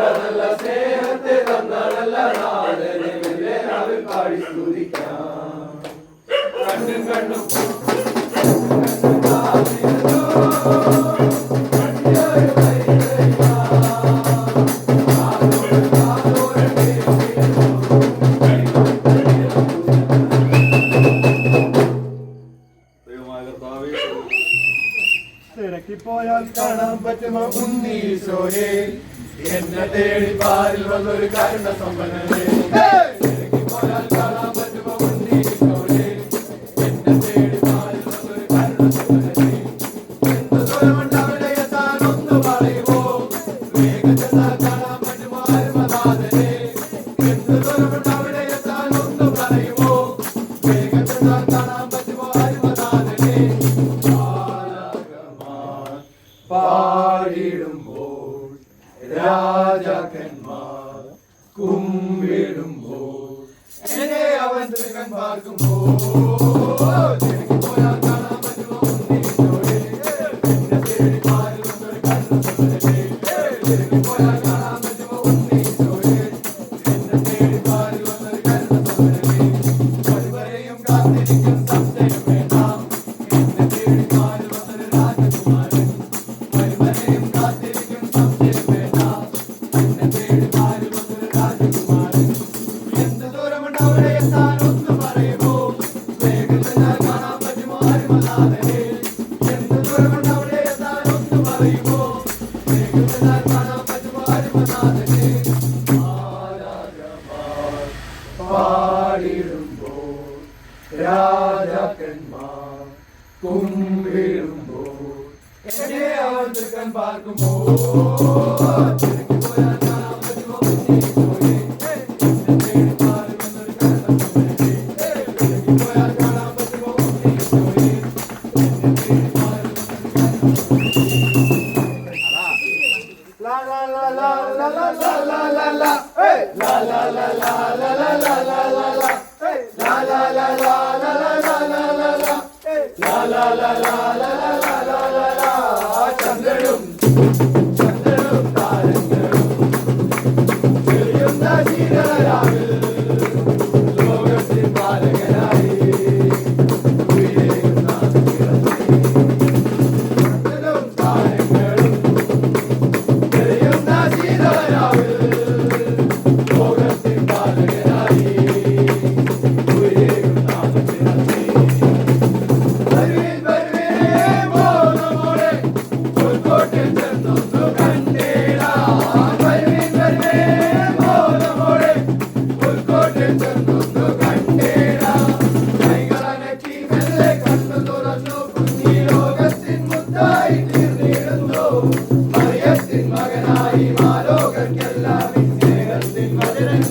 നല്ല നല്ല സ്നേഹത്തെ തന്ന നല്ല നാടനെ വിവേനാവിൽ പാടി സ്തുതിക്കാം കണ്ടും കണ്ടും പോയാൽ കാണാൻ പറ്റുമോ ഉണ്ണീശോയെ എന്നെ തേടി പാരിൽ വന്നൊരു കാരണ സമ്പന്നനെ. എന്നെ തേടി പാരിൽ വന്നൊരു കാരണ സമ്പന്നനെ. എന്ത് മാർഗം പോയാൽ കാണാൻ പറ്റുമോ പോയാൽ കാണാൻ പറ്റുമോ എന്നെ തേടി പാരി വന്നൊരു കരുത കടുവരെയും കാത്തിരിക്കും സംശയം വേണ്ട എന്നെ തേടി പാരി വന്നൊരു പാടിടുമ്പോൾ രാജാക്കന്മാർ കുമ്പിടുമ്പോൾ എന്നെ അവർ പാർക്കുമ്പോൾ Yeah.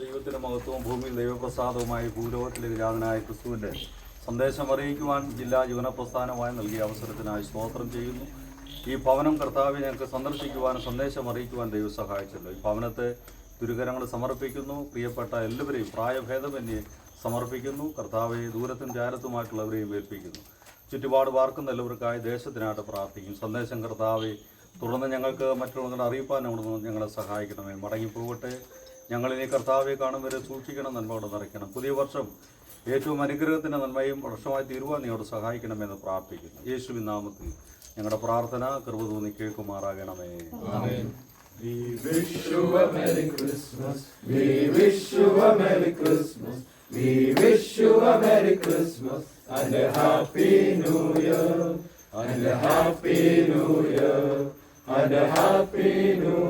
ദൈവത്തിന്റെ മഹത്വവും ഭൂമിയിൽ ദൈവപ്രസാദവുമായി ഭൂലോകത്തിലെ വിരാതനായ ക്രിസ്തുവിന്റെ സന്ദേശം അറിയിക്കുവാൻ ജില്ലാ യുവന പ്രസ്ഥാനമായി നൽകിയ അവസരത്തിനായി സ്തോത്രം ചെയ്യുന്നു. ഈ ഭവനം കർത്താവ് ഞങ്ങൾക്ക് സന്ദർശിക്കുവാനും സന്ദേശം അറിയിക്കുവാൻ ദൈവം സഹായിച്ചല്ലോ. ഈ ഭവനത്തെ ദുരുകരങ്ങൾ സമർപ്പിക്കുന്നു. പ്രിയപ്പെട്ട എല്ലാവരെയും പ്രായഭേദമന്യെ സമർപ്പിക്കുന്നു. കർത്താവെ ദൂരത്തും ജാരത്തുമായിട്ടുള്ളവരെയും ഏൽപ്പിക്കുന്നു. ചുറ്റുപാട് പാർക്കുന്ന എല്ലാവർക്കായി ദേശത്തിനായിട്ട് പ്രാർത്ഥിക്കും. സന്ദേശം കർത്താവെ തുടർന്ന് ഞങ്ങൾക്ക് മറ്റുള്ളവരെ അറിയിപ്പാൻ ഞങ്ങളെ സഹായിക്കണമേ. മടങ്ങിപ്പോകട്ടെ. ഞങ്ങളിനി കർത്താവെ കാണും വരെ സൂക്ഷിക്കണം അവിടെ നിറയ്ക്കണം. പുതിയ വർഷം ഏറ്റവും അനുഗ്രഹത്തിന്റെ നന്മയും വർഷമായി തീരുവാൻ നിങ്ങളോട് സഹായിക്കണമെന്ന് പ്രാർത്ഥിക്കുന്നു. യേശുവിൻ നാമത്തിൽ ഞങ്ങളുടെ പ്രാർത്ഥന കൃപ തോന്നി കേൾക്കുമാറാകണമേ And a happy new year. And a happy new year.